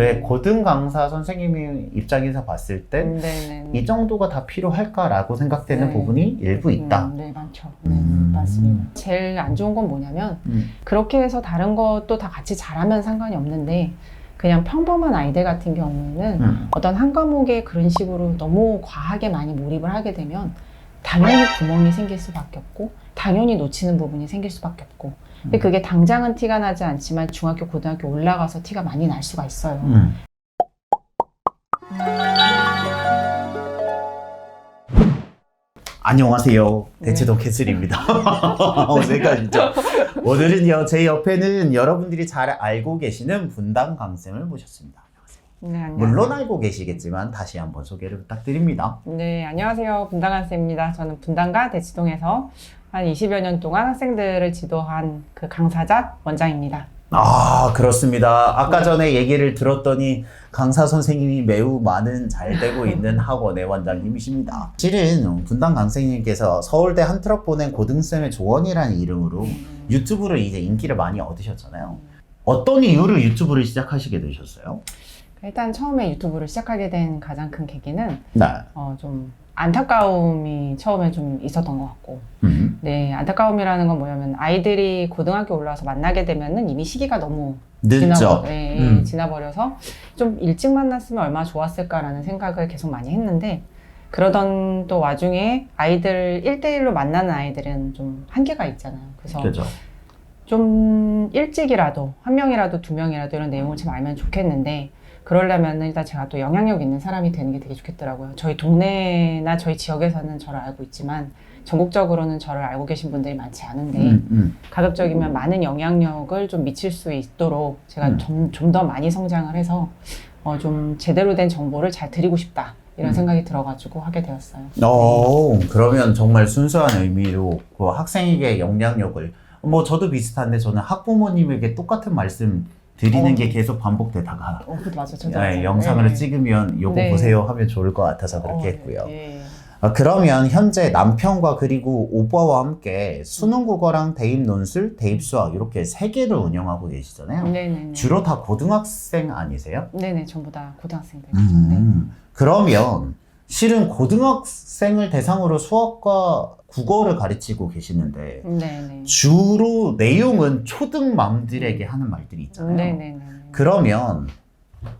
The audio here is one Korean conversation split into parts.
왜 고등 강사 선생님의 입장에서 봤을 때이 네네. 정도가 다 필요할까라고 생각되는 네. 부분이 일부 있다. 음, 네, 많죠. 네, 음. 맞습니다. 제일 안 좋은 건 뭐냐면 음. 그렇게 해서 다른 것도 다 같이 잘하면 상관이 없는데 그냥 평범한 아이들 같은 경우에는 음. 어떤 한 과목에 그런 식으로 너무 과하게 많이 몰입을 하게 되면 당연히 구멍이 생길 수밖에 없고 당연히 놓치는 부분이 생길 수밖에 없고 근데 음. 그게 당장은 티가 나지 않지만 중학교 고등학교 올라가서 티가 많이 날 수가 있어요. 음. 안녕하세요. 대치동 캐슬입니다. 어색하시죠? 오늘은요, 제 옆에는 여러분들이 잘 알고 계시는 분당 강쌤을 모셨습니다. 네, 안녕하세요. 물론 알고 계시겠지만 다시 한번 소개를 부탁드립니다. 네, 안녕하세요. 분당한 쌤입니다. 저는 분당과 대치동에서 한 20여 년 동안 학생들을 지도한 그 강사자 원장입니다. 아, 그렇습니다. 아까 전에 얘기를 들었더니 강사 선생님이 매우 많은 잘 되고 있는 학원의 원장님이십니다. 실은 분당 강생님께서 서울대 한 트럭 보낸 고등쌤의 조언이라는 이름으로 유튜브를 이제 인기를 많이 얻으셨잖아요. 어떤 이유로 유튜브를 시작하시게 되셨어요? 일단 처음에 유튜브를 시작하게 된 가장 큰 계기는 네. 어, 좀 안타까움이 처음에 좀 있었던 것 같고 음. 네 안타까움이라는 건 뭐냐면 아이들이 고등학교 올라와서 만나게 되면은 이미 시기가 너무 늦죠. 지나버, 예, 예, 음. 지나버려서 좀 일찍 만났으면 얼마나 좋았을까라는 생각을 계속 많이 했는데 그러던 또 와중에 아이들 1대1로 만나는 아이들은 좀 한계가 있잖아요. 그래서 그죠. 좀 일찍이라도 한 명이라도 두 명이라도 이런 내용을 좀 알면 좋겠는데 그러려면 일단 제가 또 영향력 있는 사람이 되는 게 되게 좋겠더라고요. 저희 동네나 저희 지역에서는 저를 알고 있지만 전국적으로는 저를 알고 계신 분들이 많지 않은데 음, 음. 가급적이면 많은 영향력을 좀 미칠 수 있도록 제가 음. 좀좀더 많이 성장을 해서 어, 좀 제대로 된 정보를 잘 드리고 싶다 이런 음. 생각이 들어가지고 하게 되었어요. 어, 그러면 정말 순수한 의미로 그 학생에게 영향력을 뭐 저도 비슷한데 저는 학부모님에게 똑같은 말씀 드리는 어. 게 계속 반복되다가 어, 맞아요. 저도 예, 맞아요. 영상을 네. 찍으면 요거 네. 보세요 하면 좋을 것 같아서 그렇게 어, 했고요. 예. 아, 그러면 현재 남편과 그리고 오빠와 함께 수능 국어랑 대입 논술, 대입 수학 이렇게 세 개를 운영하고 계시잖아요. 네네네. 주로 다 고등학생 아니세요? 네네 전부 다 고등학생들이죠. 네. 음, 그러면 실은 고등학생을 대상으로 수학과 국어를 가르치고 계시는데 네네. 주로 내용은 초등 맘들에게 하는 말들이 있잖아요. 네네네. 그러면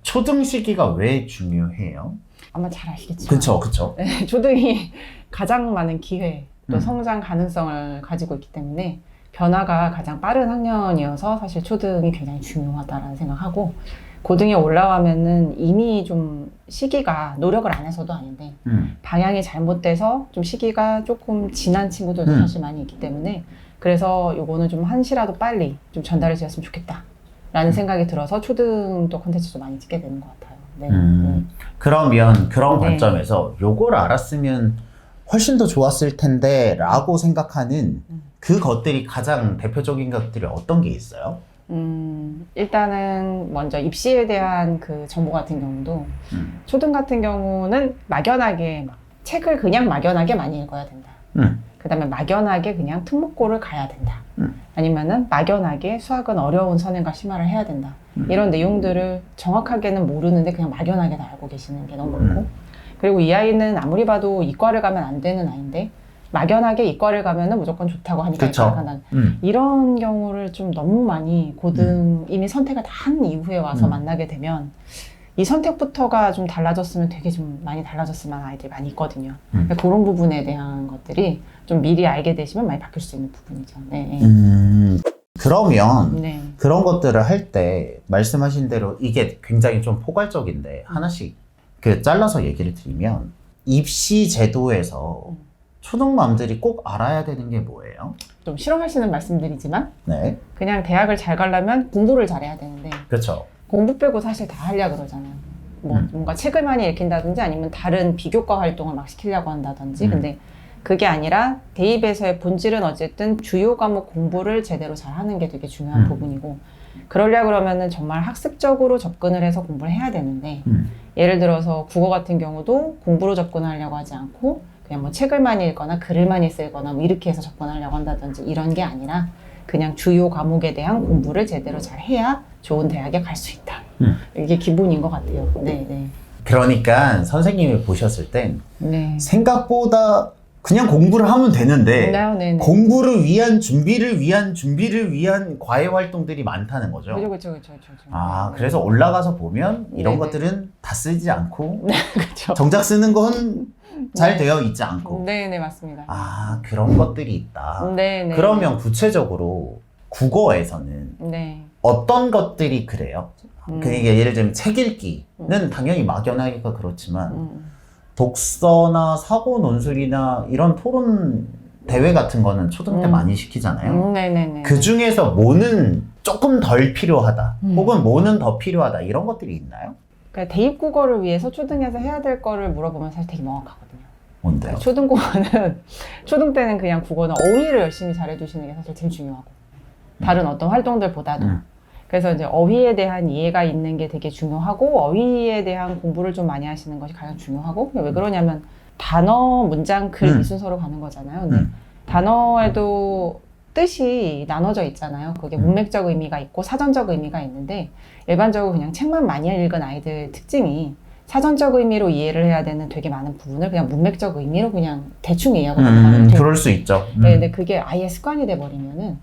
초등 시기가 왜 중요해요? 아마 잘 아시겠지만. 그쵸, 그쵸. 네, 초등이 가장 많은 기회 또 음. 성장 가능성을 가지고 있기 때문에 변화가 가장 빠른 학년이어서 사실 초등이 굉장히 중요하다라는 생각하고 고등에 올라가면은 이미 좀 시기가 노력을 안 해서도 아닌데 음, 방향이 잘못돼서 좀 시기가 조금 지난 친구들도 음. 사실 많이 있기 때문에 그래서 요거는 좀 한시라도 빨리 좀 전달을 지었으면 좋겠다. 라는 음. 생각이 들어서 초등도 콘텐츠도 많이 찍게 되는 것 같아요. 네. 음, 그러면 그런 네. 관점에서 요걸 알았으면 훨씬 더 좋았을 텐데 라고 생각하는 음. 그 것들이 가장 대표적인 것들이 어떤 게 있어요? 음, 일단은 먼저 입시에 대한 그 정보 같은 경우도 음, 초등 같은 경우는 막연하게 막 책을 그냥 막연하게 많이 읽어야 된다. 음, 그 다음에 막연하게 그냥 특목고를 가야 된다. 음. 아니면은 막연하게 수학은 어려운 선행과 심화를 해야 된다. 음. 이런 내용들을 정확하게는 모르는데 그냥 막연하게 다 알고 계시는 게 너무 많고. 음. 그리고 이 아이는 아무리 봐도 이과를 가면 안 되는 아이인데 막연하게 이과를 가면은 무조건 좋다고 하니까 그쵸. 이과를 간다. 음, 이런 경우를 좀 너무 많이 고등 이미 선택을 다 한 이후에 와서 음. 만나게 되면 이 선택부터가 좀 달라졌으면 되게 좀 많이 달라졌을 만한 아이들이 많이 있거든요. 음. 그러니까 그런 부분에 대한 것들이 좀 미리 알게 되시면 많이 바뀔 수 있는 부분이죠. 네. 음, 그러면 네. 그런 것들을 할 때 말씀하신 대로 이게 굉장히 좀 포괄적인데 하나씩 그 잘라서 얘기를 드리면 입시 제도에서 음. 초등맘들이 꼭 알아야 되는 게 뭐예요? 좀 실험하시는 말씀드리지만 네, 그냥 대학을 잘 가려면 공부를 잘해야 되는데 그렇죠. 공부 빼고 사실 다 하려 그러잖아요. 뭐 음. 뭔가 책을 많이 읽힌다든지 아니면 다른 비교과 활동을 막 시키려고 한다든지 음. 근데 그게 아니라 대입에서의 본질은 어쨌든 주요 과목 공부를 제대로 잘 하는 게 되게 중요한 음. 부분이고 그러려 그러면은 정말 학습적으로 접근을 해서 공부를 해야 되는데 음, 예를 들어서 국어 같은 경우도 공부로 접근하려고 하지 않고 그냥 뭐 책을 많이 읽거나 글을 많이 쓰거나 뭐 이렇게 해서 접근하려고 한다든지 이런 게 아니라 그냥 주요 과목에 대한 공부를 제대로 잘 해야 좋은 대학에 갈 수 있다. 음. 이게 기본인 것 같아요. 네, 네. 그러니까 선생님이 보셨을 땐 네. 생각보다 그냥 공부를 하면 되는데 네, 네, 네. 공부를 위한 준비를 위한 준비를 위한 과외 활동들이 많다는 거죠. 그죠, 그죠, 그죠, 그죠. 아, 그래서 올라가서 보면 이런 네 네. 것들은 다 쓰지 않고 그죠. 정작 쓰는 건 잘 네. 되어 있지 않고. 네, 네, 맞습니다. 아, 그런 것들이 있다. 네, 네. 그러면 구체적으로 국어에서는 네. 어떤 것들이 그래요? 음. 그러니까 예를 들면 책 읽기는 당연히 막연하기가 그렇지만 음. 독서나 사고 논술이나 이런 토론 대회 같은 거는 초등 때 음. 많이 시키잖아요. 음, 네, 네, 네. 그 중에서 뭐는 조금 덜 필요하다, 음. 혹은 뭐는 더 필요하다 이런 것들이 있나요? 그러니까 대입 국어를 위해서 초등에서 해야 될 거를 물어보면 사실 되게 명확하거든요. 뭔데요? 초등 국어는 초등 때는 그냥 국어는 어휘를 열심히 잘해주시는 게 사실 제일 중요하고 다른 어떤 활동들보다도 음. 그래서 이제 어휘에 대한 이해가 있는 게 되게 중요하고 어휘에 대한 공부를 좀 많이 하시는 것이 가장 중요하고 왜 그러냐면 단어, 문장, 글 음. 이 순서로 가는 거잖아요. 근데 음. 단어에도 뜻이 나눠져 있잖아요. 그게 음. 문맥적 의미가 있고 사전적 의미가 있는데 일반적으로 그냥 책만 많이 읽은 아이들 특징이 사전적 의미로 이해를 해야 되는 되게 많은 부분을 그냥 문맥적 의미로 그냥 대충 이해하고 음, 되게 그럴 수 있죠. 음. 네, 근데 그게 아예 습관이 돼 버리면은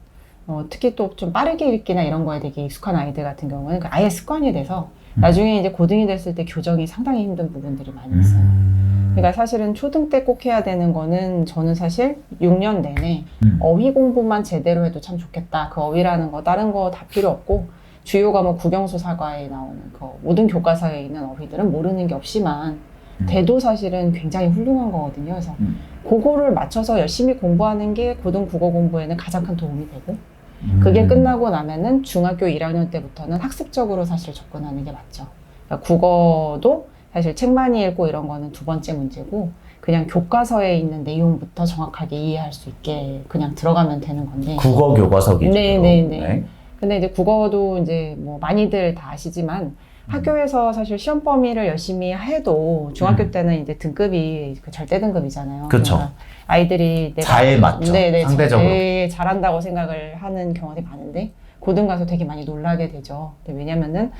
어, 특히 또 좀 빠르게 읽기나 이런 거에 되게 익숙한 아이들 같은 경우는 그 아예 습관이 돼서 음. 나중에 이제 고등이 됐을 때 교정이 상당히 힘든 부분들이 많이 있어요. 음. 그러니까 사실은 초등 때 꼭 해야 되는 거는 저는 사실 6년 내내 음. 어휘 공부만 제대로 해도 참 좋겠다. 그 어휘라는 거 다른 거 다 필요 없고 주요 과목 국영수 사과에 나오는 그 모든 교과서에 있는 어휘들은 모르는 게 없지만 음. 돼도 사실은 굉장히 훌륭한 거거든요. 그래서 음. 그거를 맞춰서 열심히 공부하는 게 고등 국어 공부에는 가장 큰 도움이 되고 음. 그게 끝나고 나면은 중학교 1학년 때부터는 학습적으로 사실 접근하는 게 맞죠. 그러니까 국어도 사실 책 많이 읽고 이런 거는 두 번째 문제고 그냥 교과서에 있는 내용부터 정확하게 이해할 수 있게 그냥 들어가면 되는 건데. 국어 교과서 기준으로. 네, 네, 네. 근데 이제 국어도 이제 뭐 많이들 다 아시지만 음. 학교에서 사실 시험 범위를 열심히 해도 중학교 음. 때는 이제 등급이 그 절대 등급이잖아요. 그러니까 아이들이 잘 맞죠. 네네, 상대적으로. 잘, 잘한다고 생각을 하는 경우들이 많은데 고등 가서 되게 많이 놀라게 되죠. 왜냐면은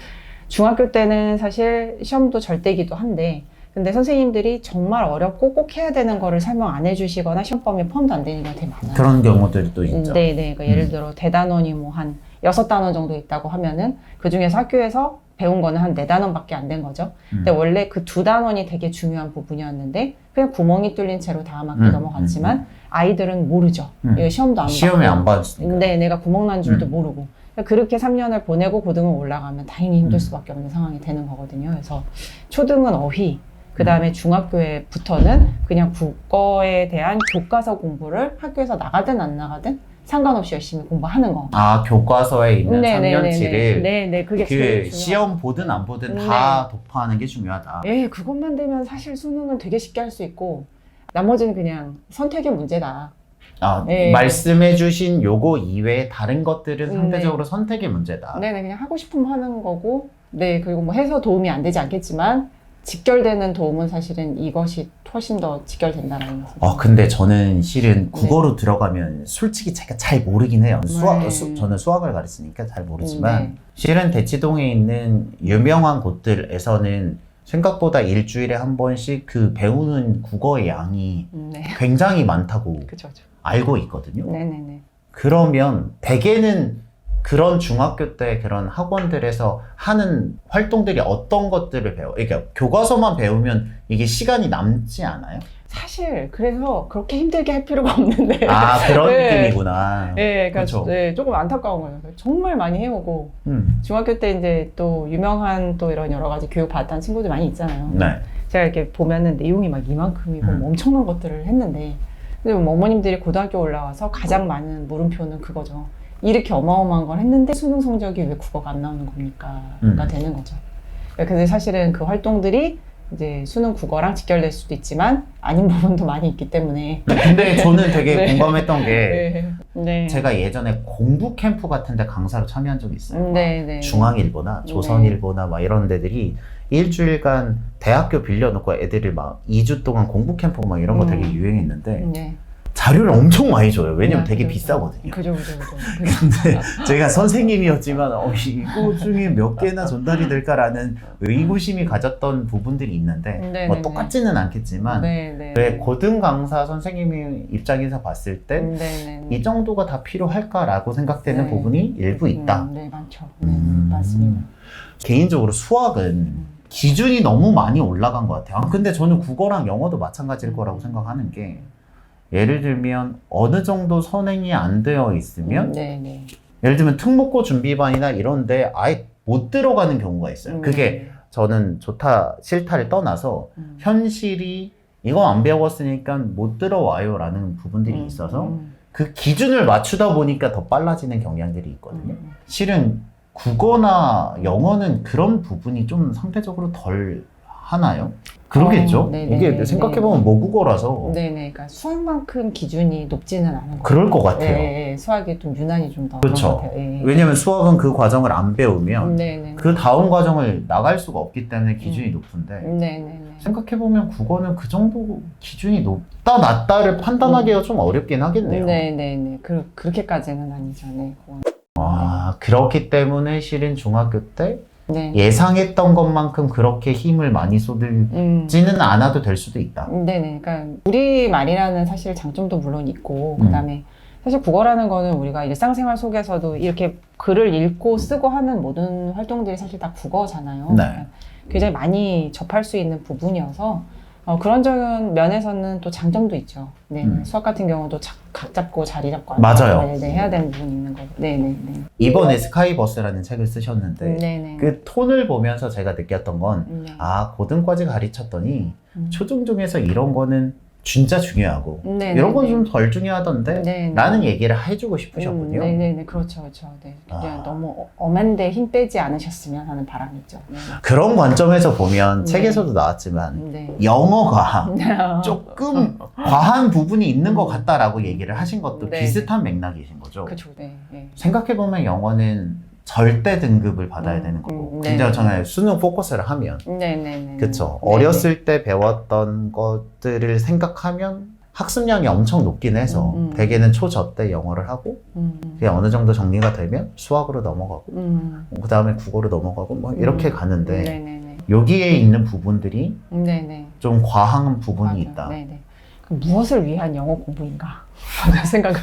중학교 때는 사실 시험도 절대기도 한데 근데 선생님들이 정말 어렵고 꼭 해야 되는 거를 설명 안 해주시거나 시험 범위에 포함도 안 되는 경우가 되게 많아요. 그런 경우들도 있죠. 네네. 그러니까 예를 음. 들어 대단원이 뭐 한 여섯 단원 정도 있다고 하면은 그 중에서 학교에서 배운 거는 한 네 단원밖에 안 된 거죠. 음. 근데 원래 그 두 단원이 되게 중요한 부분이었는데 그냥 구멍이 뚫린 채로 다음 학기 음, 넘어갔지만 아이들은 모르죠. 음. 시험도 안 시험에. 안 봤으니까. 네, 내가 구멍 난 줄도 음. 모르고. 그러니까 그렇게 3년을 보내고 고등을 올라가면 당연히 힘들 음. 수밖에 없는 상황이 되는 거거든요. 그래서 초등은 어휘, 그 음. 다음에 중학교에부터는 그냥 국어에 대한 교과서 공부를 학교에서 나가든 안 나가든 상관없이 열심히 공부하는 거. 아 교과서에 있는 네네네네. 3년치를 네네, 그게 그. 시험 보든 안 보든 다 독파하는 게 중요하다. 예, 그것만 되면 사실 수능은 되게 쉽게 할 수 있고 나머지는 그냥 선택의 문제다. 아, 네. 말씀해주신 요거 이외에 다른 것들은 음, 상대적으로 선택의 문제다. 네네, 그냥 하고 싶으면 하는 거고, 네, 그리고 뭐 해서 도움이 안 되지 않겠지만, 직결되는 도움은 사실은 이것이 훨씬 더 직결된다는 거죠. 아 근데 저는 네. 실은 국어로 들어가면 솔직히 제가 잘 모르긴 해요. 수학 네. 수- 저는 수학을 가르치니까 잘 모르지만 네. 실은 대치동에 있는 유명한 곳들에서는 생각보다 일주일에 한 번씩 그 배우는 국어의 양이 음, 네, 굉장히 많다고 그죠, 그죠. 알고 있거든요. 네네네. 그러면 대개는 그런 중학교 때 그런 학원들에서 하는 활동들이 어떤 것들을 배워? 그러니까 교과서만 배우면 이게 시간이 남지 않아요? 사실, 그래서 그렇게 힘들게 할 필요가 없는데. 아 그런 네. 느낌이구나. 네, 그러니까 그쵸. 네, 조금 안타까운 거예요. 정말 많이 해오고, 음. 중학교 때 이제 또 유명한 또 이런 여러 가지 교육 받았던 친구들 많이 있잖아요. 네. 제가 이렇게 보면은 내용이 막 이만큼이고 음. 뭐 엄청난 것들을 했는데 근데 뭐 어머님들이 고등학교 올라와서 가장 많은 물음표는 그거죠. 이렇게 어마어마한 걸 했는데 수능 성적이 왜 국어가 안 나오는 겁니까?가 음. 되는 거죠. 근데 사실은 그 활동들이 이제 수능 국어랑 직결될 수도 있지만 아닌 부분도 많이 있기 때문에 근데 저는 되게 네. 공감했던 게 네. 네. 제가 예전에 공부 캠프 같은데 강사로 참여한 적이 있어요. 네, 네. 중앙일보나 네. 조선일보나 막 이런 데들이 일주일간 대학교 빌려놓고 애들을 막 2주 동안 공부 캠프 막 이런 거 음. 되게 유행했는데 네. 자료를 엄청 많이 줘요. 왜냐면 네, 되게 그죠. 비싸거든요. 그죠, 그죠, 그죠. 근데 제가 선생님이었지만 어, 이거 중에 몇 개나 전달이 될까라는 의구심이 가졌던 부분들이 있는데 네, 뭐 네, 똑같지는 않겠지만 네, 네. 왜 고등 강사 선생님의 입장에서 봤을 때이 네, 네. 정도가 다 필요할까라고 생각되는 네. 부분이 일부 있다. 음, 네, 많죠. 네, 음. 맞습니다. 개인적으로 수학은 기준이 너무 많이 올라간 것 같아요. 아, 근데 저는 국어랑 영어도 마찬가지일 거라고 생각하는 게 예를 들면 어느 정도 선행이 안 되어 있으면 네, 네. 예를 들면 특목고 준비반이나 이런데 아예 못 들어가는 경우가 있어요. 음, 그게 저는 좋다 싫다를 떠나서 음. 현실이 이거 안 배웠으니까 못 들어와요라는 부분들이 음, 있어서 음, 그 기준을 맞추다 보니까 더 빨라지는 경향들이 있거든요. 음. 실은 국어나 영어는 그런 부분이 좀 상대적으로 덜 하나요? 그러겠죠. 어, 네네. 이게 생각해 보면 모국어라서 네네. 그러니까 수학만큼 기준이 높지는 않은 것 그럴 것 같아요. 네, 네. 수학이 좀 유난히 좀 더. 그렇죠. 네. 왜냐면 수학은 그 과정을 안 배우면 네네. 그 다음 과정을 나갈 수가 없기 때문에 기준이 음. 높은데 네네네. 생각해 보면 국어는 그 정도 기준이 높다 낮다를 판단하기가 좀 어렵긴 하겠네요. 음. 네네네. 그, 그렇게까지는 아니죠. 네. 그건. 아, 그렇기 때문에 실은 중학교 때 네. 예상했던 것만큼 그렇게 힘을 많이 쏟을지는 음. 않아도 될 수도 있다. 네네. 그러니까 우리 말이라는 사실 장점도 물론 있고 음. 그다음에 사실 국어라는 거는 우리가 일상생활 속에서도 이렇게 글을 읽고 쓰고 하는 모든 활동들이 사실 다 국어잖아요. 네. 그러니까 굉장히 많이 접할 수 있는 부분이어서 어, 그런 적인 면에서는 또 장점도 있죠. 네. 음. 수학 같은 경우도 자- 각 잡고 자리 잡고 맞아요. 네, 해야 되는 부분이 있는 거고. 네 네 네. 이번에 스카이버스라는 책을 쓰셨는데 네 네. 그 톤을 보면서 제가 느꼈던 건 네. 아, 고등까지 가르쳤더니 음. 초중 중에서 이런 거는 진짜 중요하고 네네네. 이런 건 좀 덜 중요하던데 네네. 라는 얘기를 해주고 싶으셨군요. 음, 네네네. 그렇죠. 그렇죠. 네. 그냥 아. 너무 어- 엄한데 힘 빼지 않으셨으면 하는 바람이 있죠. 네. 그런 관점에서 보면 네. 책에서도 나왔지만 네. 영어가 어. 조금 과한 부분이 있는 것 같다라고 얘기를 하신 것도 네. 비슷한 맥락이신 거죠. 그쵸, 네. 네. 생각해 보면 영어는 절대 등급을 받아야 음, 되는 거고 음, 네. 굉장히 정말 수능 포커스를 하면 네네네. 그쵸 네, 어렸을 때 배웠던 것들을 생각하면 학습량이 엄청 높긴 해서 음, 음. 대개는 초저 때 영어를 하고 음, 음. 그게 어느 정도 정리가 되면 수학으로 넘어가고 음. 그 다음에 국어로 넘어가고 뭐 이렇게 음. 가는데 네네네. 여기에 있는 부분들이 네네. 좀 과한 부분이 맞아요. 있다. 네네. 그 무엇을 위한 영어 공부인가? 생각을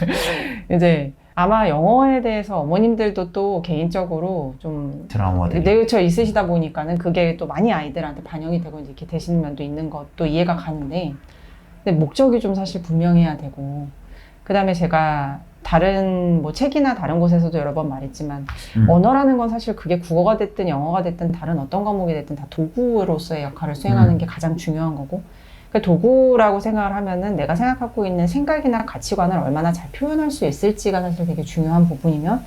이제 아마 영어에 대해서 어머님들도 또 개인적으로 좀 드라마들이. 내그쳐 있으시다 보니까는 그게 또 많이 아이들한테 반영이 되고 이렇게 되시는 면도 있는 것도 이해가 가는데 근데 목적이 좀 사실 분명해야 되고 그 다음에 제가 다른 뭐 책이나 다른 곳에서도 여러 번 말했지만 음. 언어라는 건 사실 그게 국어가 됐든 영어가 됐든 다른 어떤 과목이 됐든 다 도구로서의 역할을 수행하는 음. 게 가장 중요한 거고 그 도구라고 생각을 하면은 내가 생각하고 있는 생각이나 가치관을 얼마나 잘 표현할 수 있을지가 사실 되게 중요한 부분이면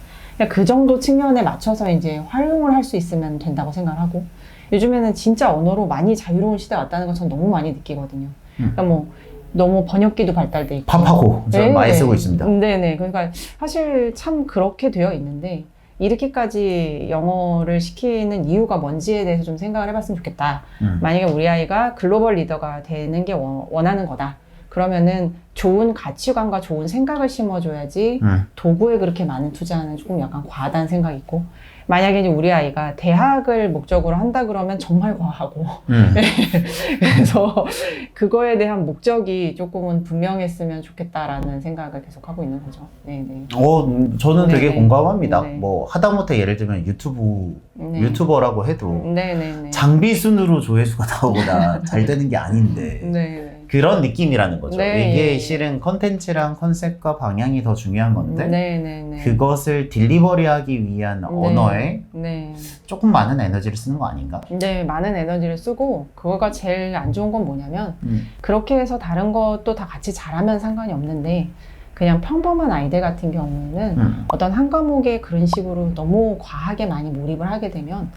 그 정도 측면에 맞춰서 이제 활용을 할 수 있으면 된다고 생각을 하고 요즘에는 진짜 언어로 많이 자유로운 시대가 왔다는 건 전 너무 많이 느끼거든요. 음. 그러니까 뭐 너무 번역기도 발달돼 있고 팝하고 저 네, 많이 네. 쓰고 있습니다. 네네. 그러니까 사실 참 그렇게 되어 있는데 이렇게까지 영어를 시키는 이유가 뭔지에 대해서 좀 생각을 해봤으면 좋겠다. 음. 만약에 우리 아이가 글로벌 리더가 되는 게 원- 원하는 거다. 그러면은 좋은 가치관과 좋은 생각을 심어줘야지 음. 도구에 그렇게 많은 투자는 조금 약간 과하다는 생각이 있고 만약에 이제 우리 아이가 대학을 목적으로 한다 그러면 정말 과하고 음. 그래서 그거에 대한 목적이 조금은 분명했으면 좋겠다라는 생각을 계속 하고 있는 거죠. 네네. 어, 음, 저는 되게 네네. 공감합니다. 네. 뭐 하다못해 예를 들면 유튜브 네. 유튜버라고 해도 네네네. 장비 순으로 조회수가 나오거나 잘 되는 게 아닌데 네. 그런 느낌이라는 거죠. 네, 이게 예. 실은 컨텐츠랑 컨셉과 방향이 더 중요한 건데 네 네 네. 그것을 딜리버리하기 위한 언어에 네. 조금 많은 에너지를 쓰는 거 아닌가? 네, 많은 에너지를 쓰고 그거가 제일 안 좋은 건 뭐냐면 음. 그렇게 해서 다른 것도 다 같이 잘하면 상관이 없는데 그냥 평범한 아이들 같은 경우에는 음. 어떤 한 과목에 그런 식으로 너무 과하게 많이 몰입을 하게 되면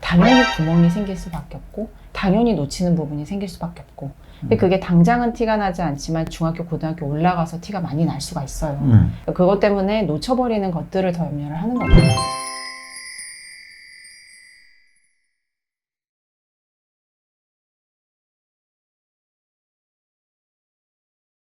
당연히 구멍이 생길 수밖에 없고 당연히 놓치는 부분이 생길 수밖에 없고 근데 음. 그게 당장은 티가 나지 않지만 중학교 고등학교 올라가서 티가 많이 날 수가 있어요 음. 그것 때문에 놓쳐버리는 것들을 더 염려를 하는 거예요